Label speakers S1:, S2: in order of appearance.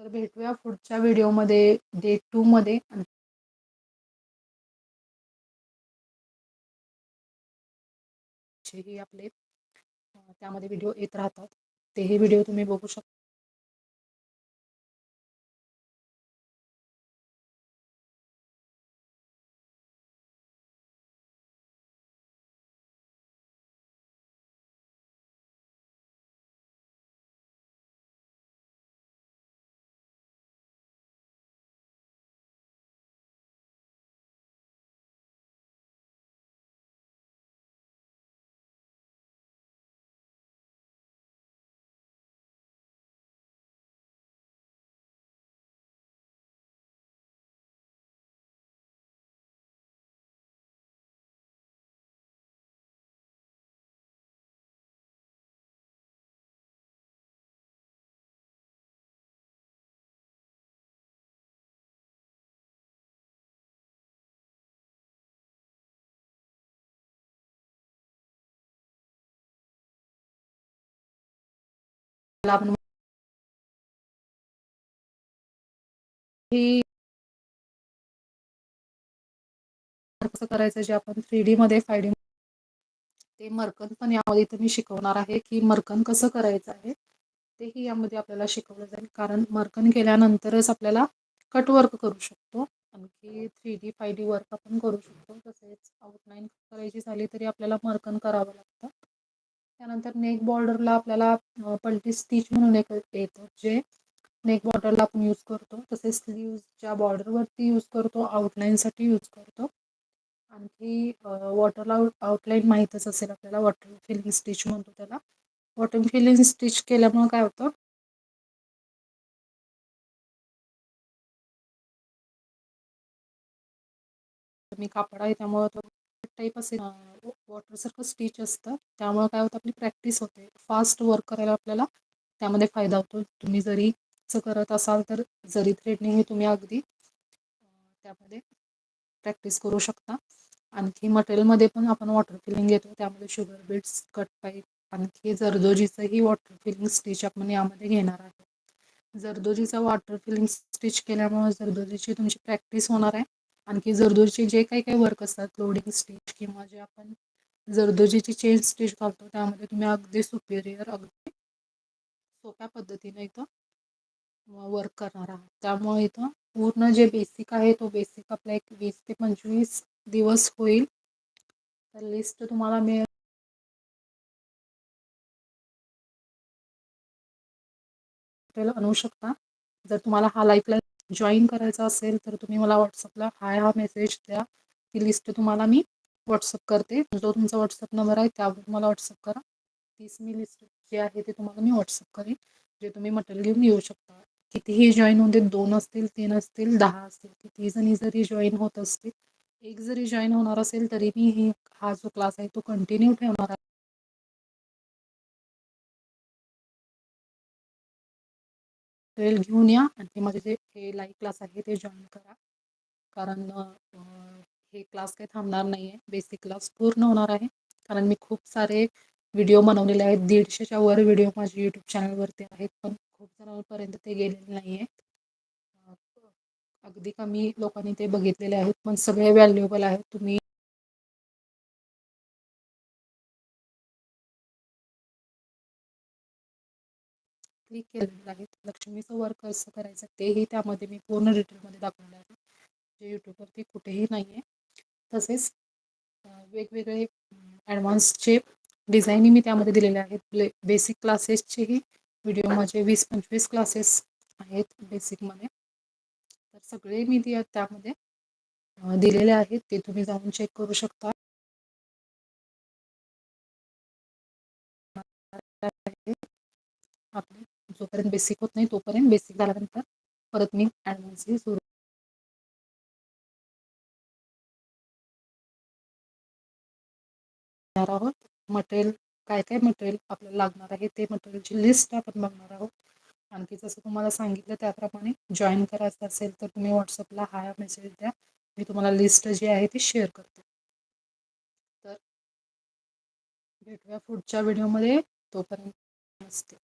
S1: तर भेटूया पुढच्या व्हिडिओमध्ये डे टूमध्ये ही आपले त्यामध्ये व्हिडिओ येत राहतात. तेही व्हिडिओ तुम्ही बघू शकता. आपण कसं करायचं जे आपण थ्री डी मध्ये फाय डी ते मर्कन पण यामध्ये इथे मी शिकवणार आहे की मर्कन कसं करायचं आहे तेही यामध्ये आपल्याला शिकवलं जाईल. कारण मर्कन केल्यानंतरच आपल्याला कट वर्क करू शकतो. आणखी three D five D work आपण करू शकतो. तसेच आउटलाईन करायची झाली तरी आपल्याला मर्कन करावं लागतं. त्यानंतर नेक बॉर्डरला आपल्याला पलटी स्टिच म्हणून एक येतं जे नेक बॉर्डरला आपण यूज करतो. तसेच स्लीव्हच्या बॉर्डरवरती यूज करतो आउटलाईनसाठी यूज करतो. आणखी वॉटरला आउटलाईन माहीतच असेल आपल्याला वॉटर फिलिंग स्टिच म्हणतो त्याला. वॉटर फिलिंग स्टिच केल्यामुळे काय होतं? मी कापड आहे त्यामुळं तो टाईप असे वॉटरसारखं स्टिच असतं. त्यामुळे काय होतं आपली प्रॅक्टिस होते. फास्ट वर्क करायला आपल्याला त्यामध्ये फायदा होतो. तुम्ही जरी करत असाल तर जरी थ्रेडनिंग हे तुम्ही अगदी त्यामध्ये प्रॅक्टिस करू शकता. आणखी मटेरियलमध्ये पण आपण वॉटर फिलिंग घेतो. त्यामध्ये शुगर बीट्स कट पाईप आणखी जरदोजीचंही वॉटर फिलिंग स्टिच आपण यामध्ये घेणार आहे जरदोजीचा वॉटर फिलिंग स्टिच केल्यामुळे जरदोजीची तुमची प्रॅक्टिस होणार आहे. आणखी जरदोजीचे जे काही काही वर्क असतात लोडिंग स्टेज किंवा जे आपण जरदोजीची चेन स्टेज घालतो त्यामध्ये तुम्ही अगदी सुपेरियर अगदी सोप्या पद्धतीने इथं वर्क करणार आहात. त्यामुळे इथं पूर्ण जे बेसिक आहे तो बेसिक आपला एक वीस ते पंचवीस दिवस होईल. तर लिस्ट तुम्हाला मिळेल. आणू शकता. जर तुम्हाला हा लाईफला जॉईन करायचा असेल तर तुम्ही मला व्हॉट्सअपला हाय हा मेसेज द्या. ती लिस्ट तुम्हाला मी व्हॉट्सअप करते. जो तुमचा व्हॉट्सअप नंबर आहे त्यावर मला व्हॉट्सअप करा. तीच मी लिस्ट जे आहे ते तुम्हाला मी व्हॉट्सअप करेन. जे तुम्ही मटेरियल घेऊन येऊ शकता. कितीही जॉईन होते दोन असतील तीन असतील दहा असतील कितीही जणी जरी जॉईन होत असतील एक जरी जॉईन होणार असेल तरी मी हा जो क्लास आहे तो कंटिन्यू ठेवणार आहे. ट्रेल घेऊन या. आणि माझे जे हे लाईव्ह क्लास आहे ते जॉईन करा. कारण हे क्लास काही थांबणार नाही आहे बेसिक क्लास पूर्ण होणार आहे. कारण मी खूप सारे व्हिडिओ बनवलेले आहेत. दीडशेच्या वर व्हिडिओ माझे यूट्यूब चॅनलवरती आहेत. पण खूप जणांपर्यंत ते गेलेले नाही आहेत अगदी कमी लोकांनी ते बघितलेले आहेत. पण सगळे व्हॅल्युएबल आहेत. तुम्ही क्लिक केलेलं आहे. लक्ष्मीचं वर्क कसं करायचं तेही त्यामध्ये मी पूर्ण डिटेलमध्ये दाखवलं आहे. जे यूट्यूबवरती कुठेही नाही आहे तसेच वेगवेगळे ॲडव्हान्सचे डिझाईनही मी त्यामध्ये दिलेले आहेत. ब्ले बेसिक क्लासेसचेही व्हिडिओ माझे वीस पंचवीस क्लासेस आहेत बेसिकमध्ये तर सगळे मी ते त्यामध्ये दिलेले आहेत. ते तुम्ही जाऊन चेक करू शकता. आपले जोपर्यंत बेसिक होत नाही तोपर्यंत बेसिक झाल्यानंतर परत मी ॲडव्हान्स सुरू आहोत. मटेरियल काय काय मटेरियल आपल्याला लागणार आहे ते मटेरियलची लिस्ट आपण बघणार आहोत. आणखी जसं तुम्हाला सांगितलं त्याप्रमाणे जॉईन करायचं असेल तर तुम्ही व्हॉट्सअपला हाय मेसेज द्या. मी तुम्हाला लिस्ट जी आहे ती शेअर करते. तर भेटूया पुढच्या व्हिडिओमध्ये तोपर्यंत नमस्ते.